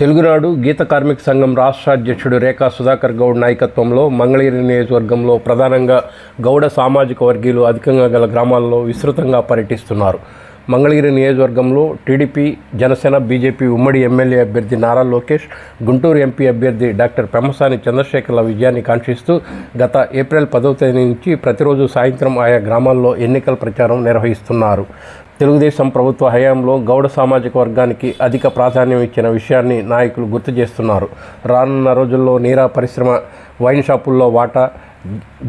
తెలుగునాడు గీత కార్మిక సంఘం రాష్ట్ర అధ్యక్షుడు రేఖా సుధాకర్ గౌడ్ నాయకత్వంలో మంగళగిరి నియోజకవర్గంలో ప్రధానంగా గౌడ సామాజిక వర్గీయులు అధికంగా గల గ్రామాల్లో విస్తృతంగా పర్యటిస్తున్నారు. మంగళగిరి నియోజకవర్గంలో టీడీపీ జనసేన బీజేపీ ఉమ్మడి ఎమ్మెల్యే అభ్యర్థి నారా లోకేష్ గుంటూరు ఎంపీ అభ్యర్థి డాక్టర్ పెమ్మసాని చంద్రశేఖర్ల విజయాన్ని కాంక్షిస్తూ గత ఏప్రిల్ పదవ తేదీ నుంచి ప్రతిరోజు సాయంత్రం ఆయా గ్రామాల్లో ఎన్నికల ప్రచారం నిర్వహిస్తున్నారు. తెలుగుదేశం ప్రభుత్వ హయాంలో గౌడ సామాజిక వర్గానికి అధిక ప్రాధాన్యం ఇచ్చిన విషయాన్ని నాయకులు గుర్తు చేస్తున్నారు. రానున్న రోజుల్లో నీరా పరిశ్రమ వైన్ షాపుల్లో వాటా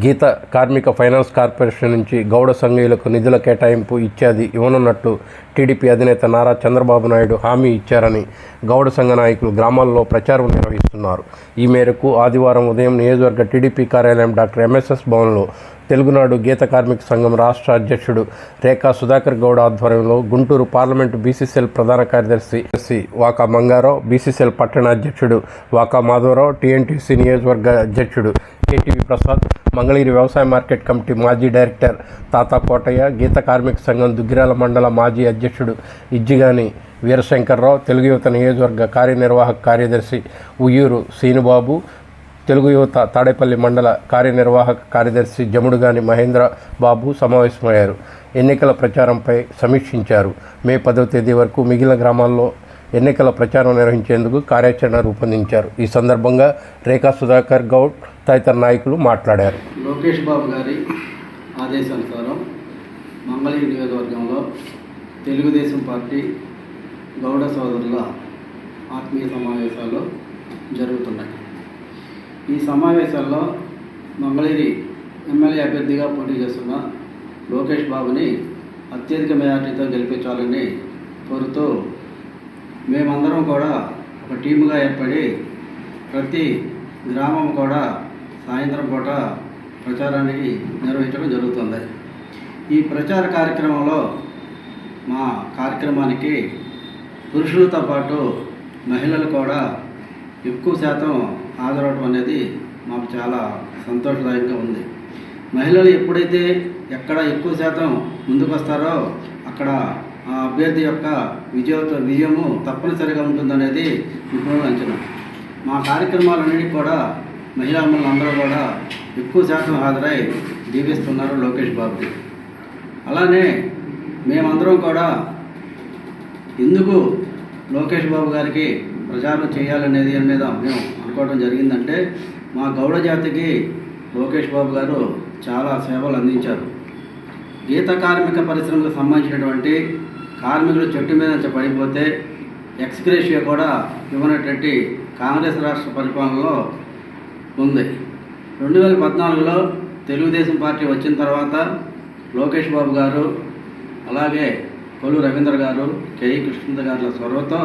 గీత కార్మిక ఫైనాన్స్ కార్పొరేషన్ నుంచి గౌడ సంఘీయులకు నిధుల కేటాయింపు ఇత్యాది ఇవ్వనున్నట్లు టీడీపీ అధినేత నారా చంద్రబాబు నాయుడు హామీ ఇచ్చారని గౌడ సంఘ నాయకులు గ్రామాల్లో ప్రచారం నిర్వహిస్తున్నారు. ఈ మేరకు ఆదివారం ఉదయం నియోజకవర్గ టీడీపీ కార్యాలయం డాక్టర్ ఎంఎస్ఎస్ భవన్లో తెలుగునాడు గీత కార్మిక సంఘం రాష్ట్ర అధ్యక్షుడు రేఖా సుధాకర్ గౌడ్ ఆధ్వర్యంలో గుంటూరు పార్లమెంటు బీసీసీఎల్ ప్రధాన కార్యదర్శి సి వాకా మంగారావు బీసీసీఎల్ పట్టణ అధ్యక్షుడు వాకా మాధవరావు టీఎన్టీసీ నియోజకవర్గ అధ్యక్షుడు కేటీవీ ప్రసాద్ మంగళగిరి వ్యవసాయ మార్కెట్ కమిటీ మాజీ డైరెక్టర్ తాతా కోటయ్య గీత కార్మిక సంఘం దుగ్గిరాల మండల మాజీ అధ్యక్షుడు ఇజ్జిగాని వీరశంకర్రావు తెలుగు యువత నియోజకవర్గ కార్యనిర్వాహక కార్యదర్శి ఉయ్యూరు సీనుబాబు తెలుగు యువత తాడేపల్లి మండల కార్యనిర్వాహక కార్యదర్శి జముడుగాని మహేంద్ర బాబు సమావేశమయ్యారు. ఎన్నికల ప్రచారంపై సమీక్షించారు. మే పదవ తేదీ వరకు మిగిలిన గ్రామాల్లో ఎన్నికల ప్రచారం నిర్వహించేందుకు కార్యాచరణ రూపొందించారు. ఈ సందర్భంగా రేఖా సుధాకర్ గౌడ్ తదితర నాయకులు మాట్లాడారు. లోకేష్ బాబు గారి ఆదేశానుసారం మంగళగిరి నియోజకవర్గంలో తెలుగుదేశం పార్టీ గౌడ సోదరుల ఆత్మీయ సమావేశాలు జరుగుతున్నాయి. ఈ సమావేశాల్లో మంగళగిరి ఎమ్మెల్యే అభ్యర్థిగా పోటీ చేస్తున్న లోకేష్ బాబుని అత్యధిక మెజార్టీతో గెలిపించాలని కోరుతూ మేమందరం కూడా ఒక టీముగా ఏర్పడి ప్రతి గ్రామం కూడా సాయంత్రం పూట ప్రచారానికి నిర్వహించడం జరుగుతుంది. ఈ ప్రచార కార్యక్రమంలో మా కార్యక్రమానికి పురుషులతో పాటు మహిళలు కూడా ఎక్కువ శాతం హాజరవడం అనేది మాకు చాలా సంతోషదాయకంగా ఉంది. మహిళలు ఎప్పుడైతే ఎక్కడ ఎక్కువ శాతం ముందుకు వస్తారో అక్కడ అభ్యర్థి యొక్క విజయ విజయము తప్పనిసరిగా ఉంటుందనేది నిపుణుల అంచనా. మా కార్యక్రమాలన్నిటి కూడా మహిళా అందరూ కూడా ఎక్కువ శాతం హాజరై దీవిస్తున్నారు లోకేష్ బాబుకి అలానే మేమందరం కూడా ఎందుకు లోకేష్ బాబు గారికి ప్రచారం చేయాలనేది మీద మేము అనుకోవడం జరిగిందంటే మా గౌడ జాతికి లోకేష్ బాబు గారు చాలా సేవలు అందించారు. గీత కార్మిక పరిశ్రమకు సంబంధించినటువంటి కార్మికులు చెట్టు మీద నుంచి పడిపోతే ఎక్స్గ్రేషియా కూడా ఇవ్వనటువంటి కాంగ్రెస్ రాష్ట్ర పరిపాలనలో ఉంది. రెండు వేల పద్నాలుగులో తెలుగుదేశం పార్టీ వచ్చిన తర్వాత లోకేష్ బాబు గారు అలాగే కొలు రవీంద్ర గారు కేఈ కృష్ణ గారుల చొరవతో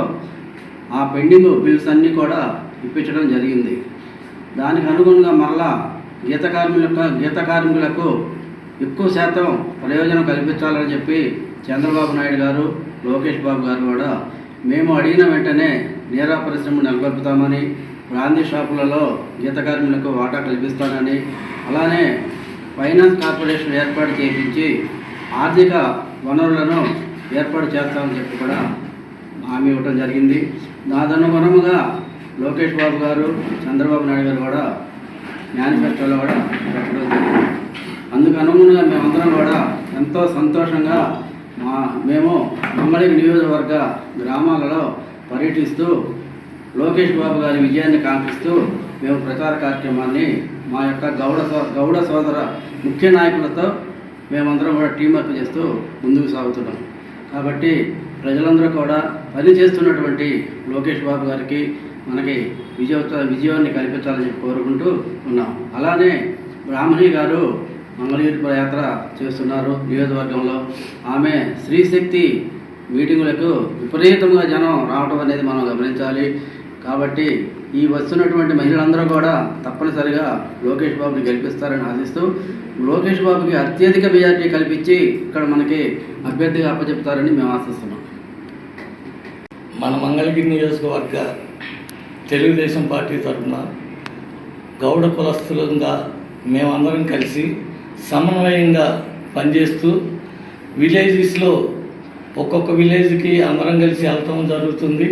ఆ పెండింగ్ బిల్స్ అన్నీ కూడా ఇప్పించడం జరిగింది. దానికి అనుగుణంగా మరలా గీత కార్మికుల గీత కార్మికులకు ఎక్కువ శాతం ప్రయోజనం కల్పించాలని చెప్పి చంద్రబాబు నాయుడు గారు లోకేష్ బాబు గారు కూడా మేము అడిగిన వెంటనే నీరా పరిశ్రమ నెలకొల్పుతామని గాంధీ షాపులలో గీత కార్మికులకు వాటా కల్పిస్తానని అలానే ఫైనాన్స్ కార్పొరేషన్ ఏర్పాటు చేయించి ఆర్థిక వనరులను ఏర్పాటు చేస్తామని చెప్పి కూడా హామీ ఇవ్వడం జరిగింది. దాదనుగుణముగా లోకేష్ బాబు గారు చంద్రబాబు నాయుడు గారు కూడా మేనిఫెస్టోలో కూడా పెట్టడం జరిగింది. అందుకు అనుగుణంగా మేమందరం కూడా ఎంతో సంతోషంగా మా మేము మంగళగిరి నియోజకవర్గ గ్రామాలలో పర్యటిస్తూ లోకేష్ బాబు గారి విజయాన్ని కాంక్షిస్తూ మేము ప్రచార కార్యక్రమాన్ని మా యొక్క గౌడ సో గౌడ సోదర ముఖ్య నాయకులతో మేమందరం కూడా టీమప్ చేస్తూ ముందుకు సాగుతున్నాం. కాబట్టి ప్రజలందరూ కూడా పని చేస్తున్నటువంటి లోకేష్ బాబు గారికి మనకి విజయ విజయాన్ని కల్పించాలని కోరుకుంటూ ఉన్నాం. అలానే బ్రాహ్మణి గారు మంగళగిరి యాత్ర చేస్తున్నారు నియోజకవర్గంలో. ఆమె స్త్రీశక్తి మీటింగులకు విపరీతంగా జనం రావడం అనేది మనం గమనించాలి. కాబట్టి ఈ వస్తున్నటువంటి మహిళలందరూ కూడా తప్పనిసరిగా లోకేష్ బాబుని గెలిపిస్తారని ఆశిస్తూ లోకేష్ బాబుకి అత్యధిక మెజార్టీ కల్పించి ఇక్కడ మనకి అభ్యర్థిగా అప్పచెప్తారని మేము ఆశిస్తున్నాం. మన మంగళగిరి నియోజకవర్గ తెలుగుదేశం పార్టీ తరఫున గౌడ కులస్తులంగా మేమందరం కలిసి సమన్వయంగా పనిచేస్తూ విలేజెస్లో ఒక్కొక్క విలేజ్కి అందరం కలిసి వెళ్ళటం జరుగుతుంది.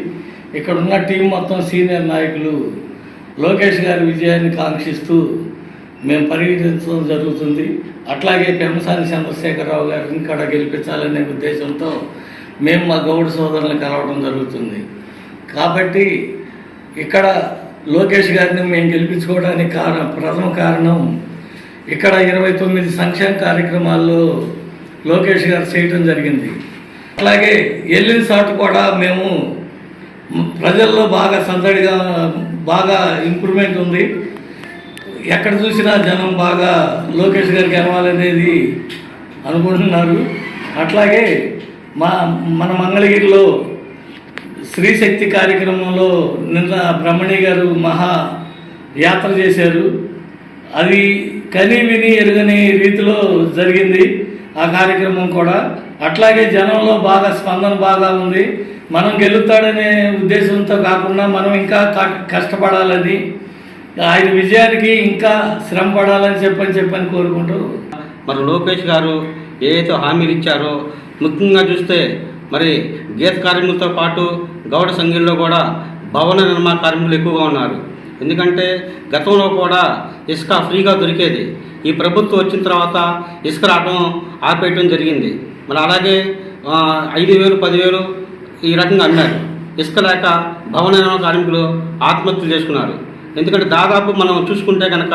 ఇక్కడ ఉన్న టీం మొత్తం సీనియర్ నాయకులు లోకేష్ గారి విజయాన్ని కాంక్షిస్తూ మేము పర్యటించడం జరుగుతుంది. అట్లాగే పెంసాని చంద్రశేఖరరావు గారిని ఇక్కడ గెలిపించాలనే ఉద్దేశంతో మేము మా గౌడ సోదరులను కలవడం జరుగుతుంది. కాబట్టి ఇక్కడ లోకేష్ గారిని మేము గెలిపించుకోవడానికి కారణం ప్రథమ కారణం ఇక్కడ ఇరవై తొమ్మిది సంక్షేమ కార్యక్రమాల్లో లోకేష్ గారు చేయటం జరిగింది. అలాగే ఎల్లిన సాటు కూడా మేము ప్రజల్లో బాగా సందడిగా బాగా ఇంప్రూవ్మెంట్ ఉంది. ఎక్కడ చూసినా జనం బాగా లోకేష్ గారికి గెలవాలనేది అనుకుంటున్నారు. అట్లాగే మా మన మంగళగిరిలో స్త్రీశక్తి కార్యక్రమంలో నిన్న బ్రహ్మణి గారు మహా యాత్ర చేశారు. అది కని విని ఎరుగని రీతిలో జరిగింది ఆ కార్యక్రమం కూడా. అట్లాగే జనంలో బాగా స్పందన బాగా ఉంది. మనం గెలుతాడనే ఉద్దేశంతో కాకుండా మనం ఇంకా కష్టపడాలని ఆయన విజయానికి ఇంకా శ్రమ పడాలని చెప్పని చెప్పని కోరుకుంటూ. మరి లోకేష్ గారు ఏదైతే హామీలు ఇచ్చారో ముఖ్యంగా చూస్తే మరి గీత కార్మికులతో పాటు గౌడ సంఘంలో కూడా భవన నిర్మాణ కార్మికులు ఎక్కువగా ఉన్నారు. ఎందుకంటే గతంలో కూడా ఇసుక ఫ్రీగా దొరికేది. ఈ ప్రభుత్వం వచ్చిన తర్వాత ఇసుక రావడం ఆపేయటం జరిగింది. మరి అలాగే ఐదు వేలు పదివేలు ఈ రకంగా అన్నారు ఇసుక లేక భవన నిర్మాణ కార్మికులు ఆత్మహత్యలు చేసుకున్నారు. ఎందుకంటే దాదాపు మనం చూసుకుంటే కనుక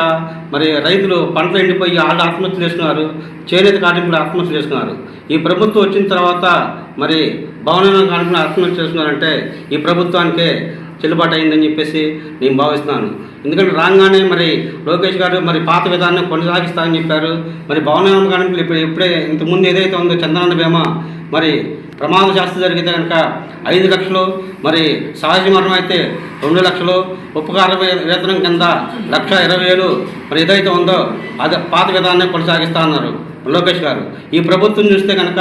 మరి రైతులు పంటలు ఎండిపోయి వాళ్ళు ఆత్మహత్యలు చేసుకున్నారు. చేనేత కార్మికులు ఆత్మహత్యలు చేస్తున్నారు ఈ ప్రభుత్వం వచ్చిన తర్వాత మరి భవన కార్మికులు ఆత్మహత్య చేసుకున్నారంటే ఈ ప్రభుత్వానికే చెల్లుబాటు అయిందని చెప్పేసి నేను భావిస్తున్నాను. ఎందుకంటే రాగానే మరి లోకేష్ గారు మరి పాత విధానం కొనసాగిస్తానని చెప్పారు. మరి భవన నిర్మాణ ఇప్పుడు ఇప్పుడే ఇంతకుముందు ఏదైతే ఉందో చంద్రన్న బీమా మరి ప్రమాద శాస్త్రం జరిగితే కనుక ఐదు లక్షలు మరి సహజ మరణం అయితే రెండు లక్షలు ఉపకార వేతనం కింద లక్ష ఇరవై వేలు మరి ఏదైతే ఉందో అది పాత విధానాన్ని కొనసాగిస్తా అన్నారు లోకేష్ గారు. ఈ ప్రభుత్వం చూస్తే కనుక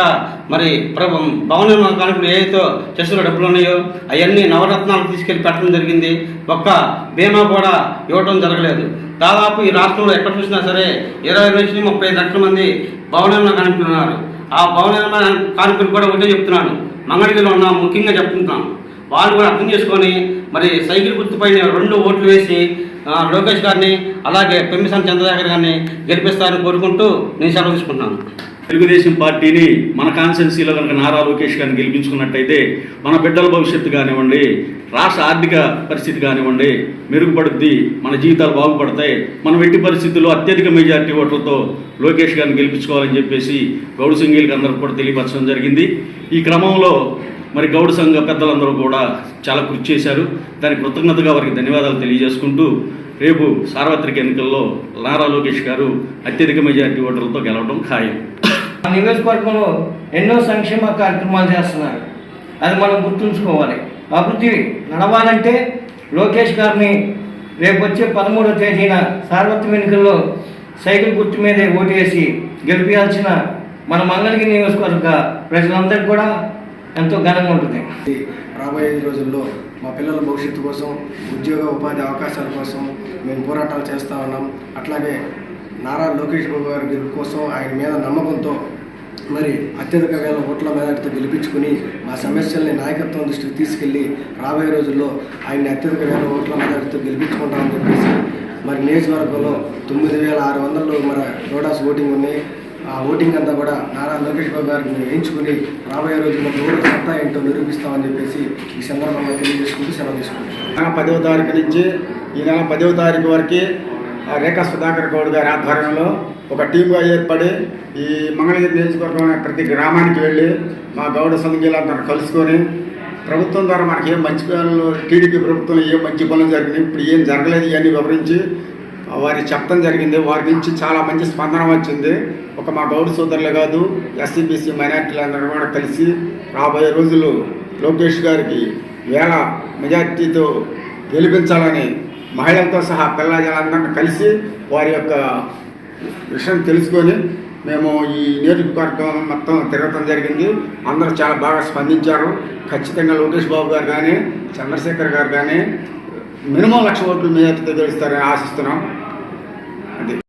మరి ప్రభు భవన నిర్మాణ ఏదైతే చెస్సులో డబ్బులు ఉన్నాయో అవన్నీ నవరత్నాలు తీసుకెళ్ళి పెట్టడం జరిగింది. ఒక్క బీమా కూడా ఇవ్వడం జరగలేదు. దాదాపు ఈ రాష్ట్రంలో ఎక్కడ చూసినా సరే ఇరవై నుంచి ముప్పై లక్షల మంది భవనంలో కనిపిస్తున్నారు ఉన్నారు. ఆ భవన నిర్మాణ కార్మికులు కూడా ఒకటే చెప్తున్నాను మంగళగిరిలో ఉన్న ముఖ్యంగా చెప్తున్నాం వాళ్ళు కూడా అర్థం చేసుకొని మరి సైకిల్ గుర్తుపైన రెండు ఓట్లు వేసి లోకేష్ గారిని అలాగే పెమ్మిసాని చంద్రశేఖర్ గారిని గెలిపిస్తారని కోరుకుంటూ నేను సెలవు తీసుకుంటున్నాను. తెలుగుదేశం పార్టీని మన కాన్స్టెన్సీలో కనుక నారా లోకేష్ గారిని గెలిపించుకున్నట్టయితే మన బిడ్డల భవిష్యత్తు కానివ్వండి రాష్ట్ర ఆర్థిక పరిస్థితి కానివ్వండి మెరుగుపడుద్ది మన జీవితాలు బాగుపడతాయి మనం ఎట్టి పరిస్థితుల్లో అత్యధిక మెజార్టీ ఓట్లతో లోకేష్ గారిని గెలిపించుకోవాలని చెప్పేసి గౌడ్ సింగిల్కి అందరికి కూడా తెలియపరచడం జరిగింది. ఈ క్రమంలో మరి గౌడ సంఘ పెద్దలందరూ కూడా చాలా కృషి చేశారు. దానికి కృతజ్ఞతగా వారికి ధన్యవాదాలు తెలియజేసుకుంటూ రేపు సార్వత్రిక ఎన్నికల్లో నారా లోకేష్ గారు అత్యధిక మెజార్టీ ఓటర్లతో గెలవడం ఖాయం. ఆ నియోజకవర్గంలో ఎన్నో సంక్షేమ కార్యక్రమాలు చేస్తున్నారు. అది మనం గుర్తుంచుకోవాలి. అభివృద్ధి నడవాలంటే లోకేష్ గారిని రేపు వచ్చే పదమూడవ తేదీన సార్వత్రిక ఎన్నికల్లో సైకిల్ గుర్తు మీదే వేసి గెలిపించాల్సిన మన మంగళగిరి నియోజకవర్గ ప్రజలందరికీ కూడా ఎంతో ఘనంగా ఉంటుంది. రాబోయే రోజుల్లో మా పిల్లల భవిష్యత్తు కోసం ఉద్యోగ ఉపాధి అవకాశాల కోసం మేము పోరాటాలు చేస్తూ ఉన్నాం. అట్లాగే నారా లోకేష్ బాబు గారి గెలుపు కోసం ఆయన మీద నమ్మకంతో మరి అత్యధిక వేల ఓట్ల మెజార్టీతో గెలిపించుకుని మా సమస్యల్ని నాయకత్వం దృష్టికి తీసుకెళ్ళి రాబోయే రోజుల్లో ఆయన్ని అత్యధిక వేల ఓట్ల మెజార్టీతో గెలిపించుకుంటామని చెప్పేసి మరి నియోజకవర్గంలో తొమ్మిది వేల ఆరు వందలు మన రోడాస్ ఓటింగ్ ఉన్నాయి. ఆ ఓటింగ్ అంతా కూడా నారా లోకేష్ బాబు గారిని వేయించుకుని రాబోయే రోజుల్లో గౌరవ సత్తా ఏంటో నిరూపిస్తామని చెప్పేసి ఈ సందర్భంగా తెలియజేసుకుంటూ సెలవు తీసుకుంటాం పదవ తారీఖు నుంచి ఈ నెల పదవ తారీఖు వరకు రేఖా సుధాకర్ గౌడ్ గారి ఆధ్వర్యంలో ఒక టీంగా ఏర్పడి ఈ మంగళగిరి నియోజకవర్గం ప్రతి గ్రామానికి వెళ్ళి మా గౌడ సంఘీలందరూ కలుసుకొని ప్రభుత్వం ద్వారా మనకి ఏం మంచి పనులు టీడీపీ ప్రభుత్వం ఏం మంచి పనులు జరిగినాయి ఇప్పుడు ఏం జరగలేదు ఇవన్నీ వివరించి వారికి చెప్పడం జరిగింది. వారి నుంచి చాలా మంచి స్పందన వచ్చింది. ఒక మా గౌడ సోదరులే కాదు ఎస్సీబీసీ మైనార్టీలందరూ కూడా కలిసి రాబోయే రోజులు లోకేష్ గారికి వేల మెజార్టీతో గెలిపించాలని మహిళలతో సహా పిల్లలందరినీ కలిసి వారి యొక్క విషయం తెలుసుకొని మేము ఈ నియోజకవర్గం మొత్తం తిరగటం జరిగింది. అందరూ చాలా బాగా స్పందించారు. ఖచ్చితంగా లోకేష్ బాబు గారు కానీ చంద్రశేఖర్ గారు కానీ మినిమం లక్ష ఓట్లు మెజార్టీతో గెలుస్తారని ఆశిస్తున్నాం.